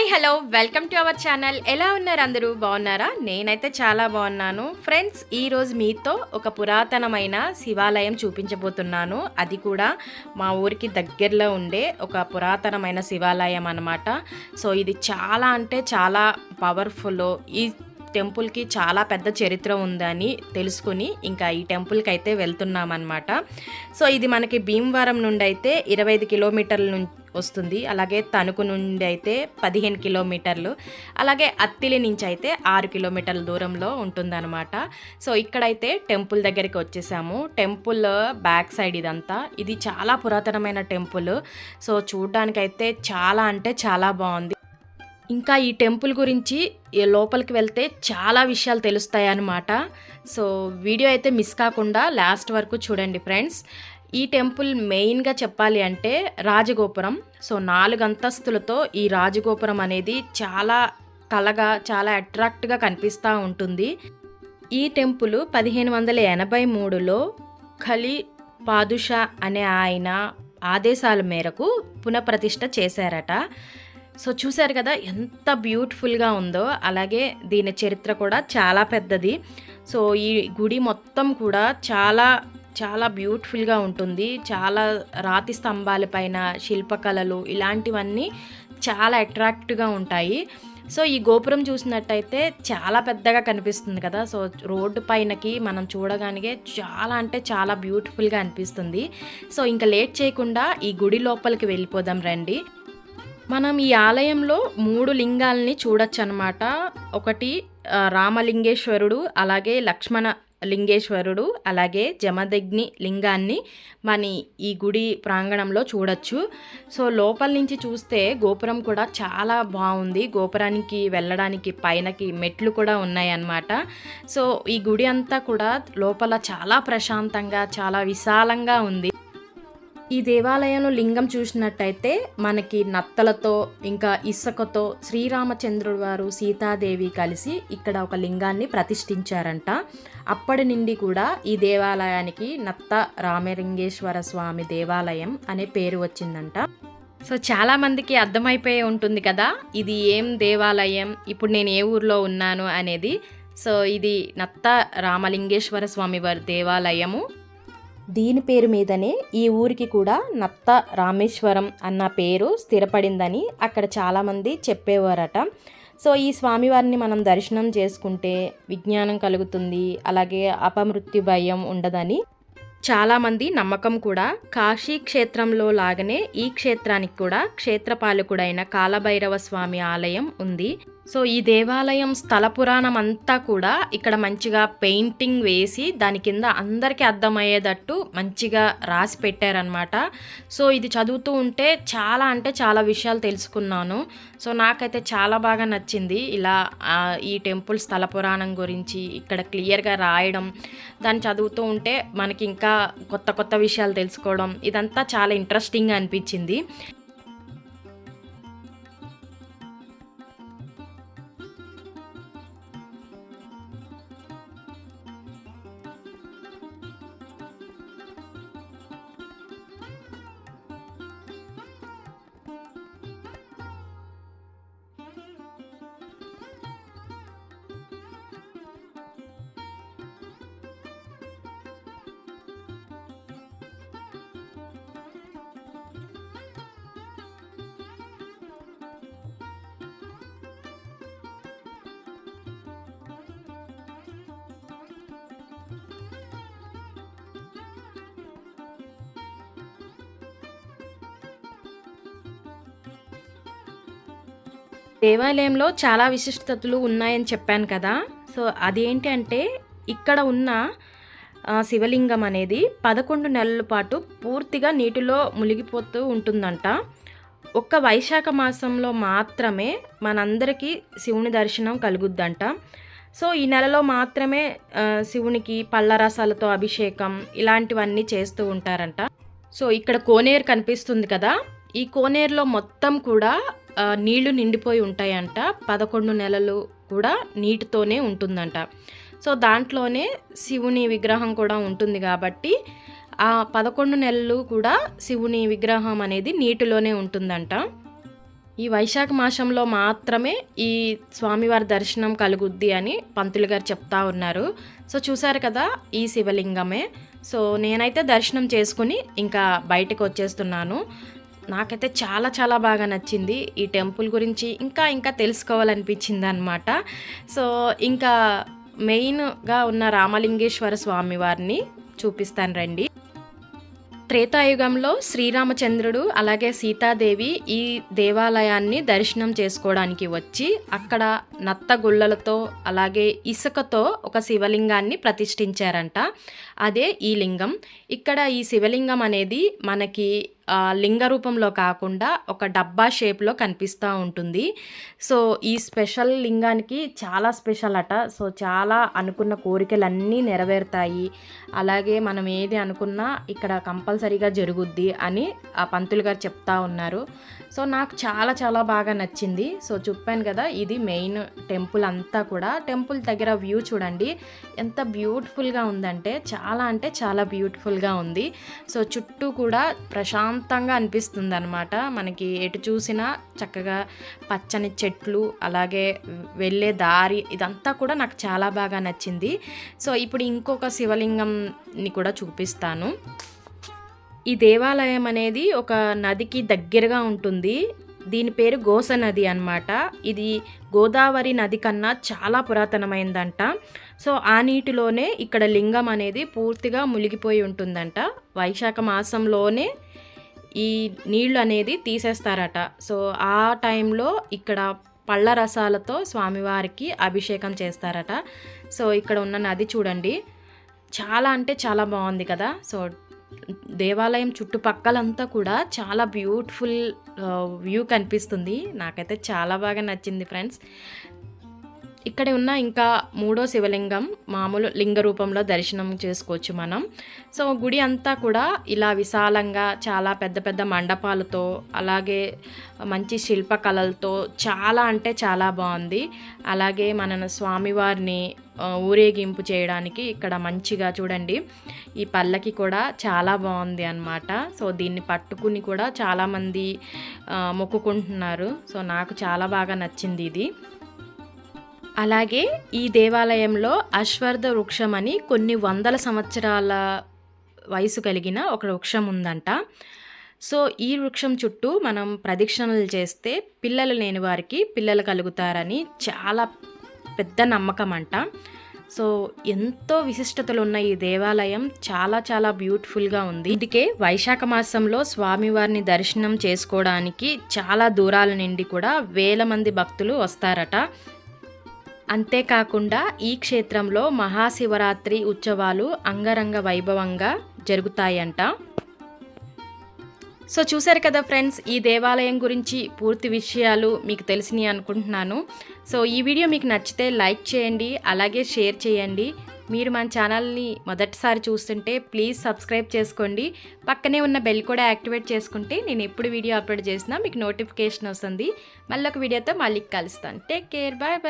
Hi hello. Welcome to our channel. ఎలా ఉన్నారు అందరూ? బాగున్నారా? నేనైతే చాలా బాగున్నాను. ఫ్రెండ్స్ ఈరోజు మీతో ఒక పురాతనమైన శివాలయం చూపించబోతున్నాను. అది కూడా మా ఊరికి దగ్గరలో ఉండే ఒక పురాతనమైన శివాలయం అనమాట సో ఇది చాలా అంటే చాలా పవర్ఫుల్ ఈ టెంపుల్కి చాలా పెద్ద చరిత్ర ఉందని తెలుసుకుని ఇంకా ఈ టెంపుల్కి అయితే వెళ్తున్నామన్నమాట. సో ఇది మనకి భీమవరం నుండి అయితే ఇరవై ఐదు కిలోమీటర్ల నుంచి వస్తుంది. అలాగే తణుకు నుండి అయితే పదిహేను కిలోమీటర్లు. అలాగే అత్తిలి నుంచి అయితే ఆరు కిలోమీటర్ల దూరంలో ఉంటుందన్నమాట. సో ఇక్కడైతే టెంపుల్ దగ్గరికి వచ్చేసాము. టెంపుల్ బ్యాక్ సైడ్ ఇదంతా. ఇది చాలా పురాతనమైన టెంపుల్. సో చూడ్డానికైతే చాలా అంటే చాలా బాగుంది. ఇంకా ఈ టెంపుల్ గురించి లోపలికి వెళ్తే చాలా విషయాలు తెలుస్తాయి అన్నమాట సో వీడియో అయితే మిస్ కాకుండా లాస్ట్ వరకు చూడండి ఫ్రెండ్స్. ఈ టెంపుల్ మెయిన్గా చెప్పాలి అంటే రాజగోపురం. సో నాలుగు అంతస్తులతో ఈ రాజగోపురం అనేది చాలా కలగా చాలా అట్రాక్ట్గా కనిపిస్తూ ఉంటుంది. ఈ టెంపుల్ పదిహేను వందల ఎనభై మూడులో ఖలీ పాదుషా అనే ఆయన ఆదేశాల మేరకు పునఃప్రతిష్ఠ చేశారట. సో చూశారు కదా ఎంత బ్యూటిఫుల్గా ఉందో. అలాగే దీని చరిత్ర కూడా చాలా పెద్దది. సో ఈ గుడి మొత్తం కూడా చాలా చాలా బ్యూటిఫుల్గా ఉంటుంది. చాలా రాతి స్తంభాలపైన శిల్పకళలు ఇలాంటివన్నీ చాలా అట్రాక్ట్గా ఉంటాయి. సో ఈ గోపురం చూసినట్టయితే చాలా పెద్దగా కనిపిస్తుంది కదా. సో రోడ్డు పైనకి మనం చూడగానే చాలా అంటే చాలా బ్యూటిఫుల్గా అనిపిస్తుంది. సో ఇంకా లేట్ చేయకుండా ఈ గుడి లోపలికి వెళ్ళిపోదాం రండి. మనం ఈ ఆలయంలో మూడు లింగాల్ని చూడొచ్చు అనమాట ఒకటి రామలింగేశ్వరుడు అలాగే లక్ష్మణ లింగేశ్వరుడు అలాగే జమదగ్ని లింగాన్ని మన ఈ గుడి ప్రాంగణంలో చూడొచ్చు. సో లోపల నుంచి చూస్తే గోపురం కూడా చాలా బాగుంది. గోపురానికి వెళ్ళడానికి పైనకి మెట్లు కూడా ఉన్నాయన్నమాట. సో ఈ గుడి అంతా కూడా లోపల చాలా ప్రశాంతంగా చాలా విశాలంగా ఉంది. ఈ దేవాలయంలో లింగం చూసినట్టయితే మనకి నత్తలతో ఇంకా ఇసుకతో శ్రీరామచంద్రుడు వారు సీతాదేవి కలిసి ఇక్కడ ఒక లింగాన్ని ప్రతిష్ఠించారంట. అప్పటి నుండి కూడా ఈ దేవాలయానికి నత్త రామలింగేశ్వర స్వామి దేవాలయం అనే పేరు వచ్చిందంట. సో చాలామందికి అర్థమైపోయి ఉంటుంది కదా ఇది ఏం దేవాలయం ఇప్పుడు నేను ఏ ఊర్లో ఉన్నాను అనేది. సో ఇది నత్త రామలింగేశ్వర స్వామి వారి దేవాలయము. దీని పేరు మీదనే ఈ ఊరికి కూడా నత్త రామేశ్వరం అన్న పేరు స్థిరపడిందని అక్కడ చాలామంది చెప్పేవారట. సో ఈ స్వామివారిని మనం దర్శనం చేసుకుంటే విజ్ఞానం కలుగుతుంది అలాగే అపమృత్యు భయం ఉండదని చాలామంది నమ్మకం కూడా. కాశీ క్షేత్రంలో లాగానే ఈ క్షేత్రానికి కూడా క్షేత్రపాలకుడైన కాలభైరవ స్వామి ఆలయం ఉంది. సో ఈ దేవాలయం స్థల పురాణం అంతా కూడా ఇక్కడ మంచిగా పెయింటింగ్ వేసి దాని కింద అందరికీ అర్థమయ్యేటట్టు మంచిగా రాసి పెట్టారనమాట సో ఇది చదువుతూ ఉంటే చాలా అంటే చాలా విషయాలు తెలుసుకున్నాను. సో నాకైతే చాలా బాగా నచ్చింది ఇలా ఈ టెంపుల్ స్థల పురాణం గురించి ఇక్కడ క్లియర్గా రాయడం దాన్ని చదువుతూ ఉంటే మనకి ఇంకా కొత్త కొత్త విషయాలు తెలుసుకోవడం ఇదంతా చాలా ఇంట్రెస్టింగ్గా అనిపించింది. దేవాలయంలో చాలా విశిష్టతలు ఉన్నాయని చెప్పాను కదా. సో అదేంటి అంటే ఇక్కడ ఉన్న శివలింగం అనేది పదకొండు నెలల పాటు పూర్తిగా నీటిలో మునిగిపోతూ ఉంటుందంట. ఒక్క వైశాఖ మాసంలో మాత్రమే మనందరికీ శివుని దర్శనం కలుగుద్దంట. సో ఈ నెలలో మాత్రమే శివునికి పళ్ళ రసాలతో అభిషేకం ఇలాంటివన్నీ చేస్తూ ఉంటారంట. సో ఇక్కడ కోనేరు కనిపిస్తుంది కదా. ఈ కోనేరులో మొత్తం కూడా నీళ్ళు నిండిపోయి ఉంటాయంట. పదకొండు నెలలు కూడా నీటితోనే ఉంటుందంట. సో దాంట్లోనే శివుని విగ్రహం కూడా ఉంటుంది కాబట్టి ఆ పదకొండు నెలలు కూడా శివుని విగ్రహం అనేది నీటిలోనే ఉంటుందంట. ఈ వైశాఖ మాసంలో మాత్రమే ఈ స్వామివారి దర్శనం కలుగుద్ది అని పంతులు గారు చెప్తా ఉన్నారు. సో చూసారు కదా ఈ శివలింగమే. సో నేనైతే దర్శనం చేసుకుని ఇంకా బయటకు వచ్చేస్తున్నాను. నాకైతే చాలా చాలా బాగా నచ్చింది. ఈ టెంపుల్ గురించి ఇంకా ఇంకా తెలుసుకోవాలనిపించింది అనమాట సో ఇంకా మెయిన్గా ఉన్న రామలింగేశ్వర స్వామి వారిని చూపిస్తాను రండి. త్రేతాయుగంలో శ్రీరామచంద్రుడు అలాగే సీతాదేవి ఈ దేవాలయాన్ని దర్శనం చేసుకోవడానికి వచ్చి అక్కడ నత్త గుళ్ళలతో అలాగే ఇసుకతో ఒక శివలింగాన్ని ప్రతిష్ఠించారంట. అదే ఈ లింగం. ఇక్కడ ఈ శివలింగం అనేది మనకి లింగ రూపంలో కాకుండా ఒక డబ్బా షేప్లో కనిపిస్తూ ఉంటుంది. సో ఈ స్పెషల్ లింగానికి చాలా స్పెషల్ అట. సో చాలా అనుకున్న కోరికలన్నీ నెరవేరుతాయి. అలాగే మనం ఏది అనుకున్నా ఇక్కడ కంపల్సరీగా జరుగుద్ది అని ఆ పంతులు గారు చెప్తా ఉన్నారు. సో నాకు చాలా చాలా బాగా నచ్చింది. సో చెప్పాను కదా ఇది మెయిన్ టెంపుల్ అంతా కూడా. టెంపుల్ దగ్గర వ్యూ చూడండి. ఎంత బ్యూటిఫుల్గా ఉందంటే చాలా అంటే చాలా బ్యూటిఫుల్గా ఉంది. సో చుట్టూ కూడా ప్రశాంతంగా అనిపిస్తుంది అనమాట మనకి ఎటు చూసినా చక్కగా పచ్చని చెట్లు అలాగే వెళ్ళే దారి ఇదంతా కూడా నాకు చాలా బాగా నచ్చింది. సో ఇప్పుడు ఇంకొక శివలింగంని కూడా చూపిస్తాను. ఈ దేవాలయం అనేది ఒక నదికి దగ్గరగా ఉంటుంది. దీని పేరు గోస నది అనమాట ఇది గోదావరి నది కన్నా చాలా పురాతనమైందంట. సో ఆ నీటిలోనే ఇక్కడ లింగం అనేది పూర్తిగా మునిగిపోయి ఉంటుందంట. వైశాఖ మాసంలోనే ఈ నీళ్ళు అనేది తీసేస్తారట. సో ఆ టైంలో ఇక్కడ పళ్ళ రసాలతో స్వామివారికి అభిషేకం చేస్తారట. సో ఇక్కడ ఉన్న నది చూడండి. చాలా అంటే చాలా బాగుంది కదా. సో దేవాలయం చుట్టుపక్కలంతా కూడా చాలా బ్యూటిఫుల్ వ్యూ కనిపిస్తుంది. నాకైతే చాలా బాగా నచ్చింది ఫ్రెండ్స్. ఇక్కడ ఉన్న ఇంకా మూడో శివలింగం మామూలు లింగ రూపంలో దర్శనం చేసుకోవచ్చు మనం. సో గుడి అంతా కూడా ఇలా విశాలంగా చాలా పెద్ద పెద్ద మండపాలతో అలాగే మంచి శిల్పకళలతో చాలా అంటే చాలా బాగుంది. అలాగే మన స్వామివారిని ఊరేగింపు చేయడానికి ఇక్కడ మంచిగా చూడండి. ఈ పల్లకి కూడా చాలా బాగుంది అనమాట సో దీన్ని పట్టుకుని కూడా చాలామంది మొక్కుకుంటున్నారు. సో నాకు చాలా బాగా నచ్చింది ఇది. అలాగే ఈ దేవాలయంలో అశ్వర్ధ వృక్షం అని కొన్ని వందల సంవత్సరాల వయసు కలిగిన ఒక వృక్షం ఉందంట. సో ఈ వృక్షం చుట్టూ మనం ప్రదక్షిణలు చేస్తే పిల్లలు లేని వారికి పిల్లలు కలుగుతారని చాలా పెద్ద నమ్మకం అంట సో ఎంతో విశిష్టతలు ఉన్న ఈ దేవాలయం చాలా చాలా బ్యూటిఫుల్గా ఉంది. ఇందుకే వైశాఖ మాసంలో స్వామివారిని దర్శనం చేసుకోవడానికి చాలా దూరాల నుండి కూడా వేల మంది భక్తులు వస్తారట. అంతేకాకుండా ఈ క్షేత్రంలో మహాశివరాత్రి ఉత్సవాలు అంగరంగ వైభవంగా జరుగుతాయంట. సో చూసారు కదా ఫ్రెండ్స్ ఈ దేవాలయం గురించి పూర్తి విషయాలు మీకు తెలిసినాయి అనుకుంటున్నాను. సో ఈ వీడియో మీకు నచ్చితే లైక్ చేయండి అలాగే షేర్ చేయండి. మీరు మన ఛానల్ని మొదటిసారి చూస్తుంటే ప్లీజ్ సబ్స్క్రైబ్ చేసుకోండి. పక్కనే ఉన్న బెల్ కూడా యాక్టివేట్ చేసుకుంటే నేను ఎప్పుడు వీడియో అప్లోడ్ చేసినా మీకు నోటిఫికేషన్ వస్తుంది. మళ్ళీ ఒక వీడియోతో మళ్ళీ కలుస్తాను. Take care bye bye.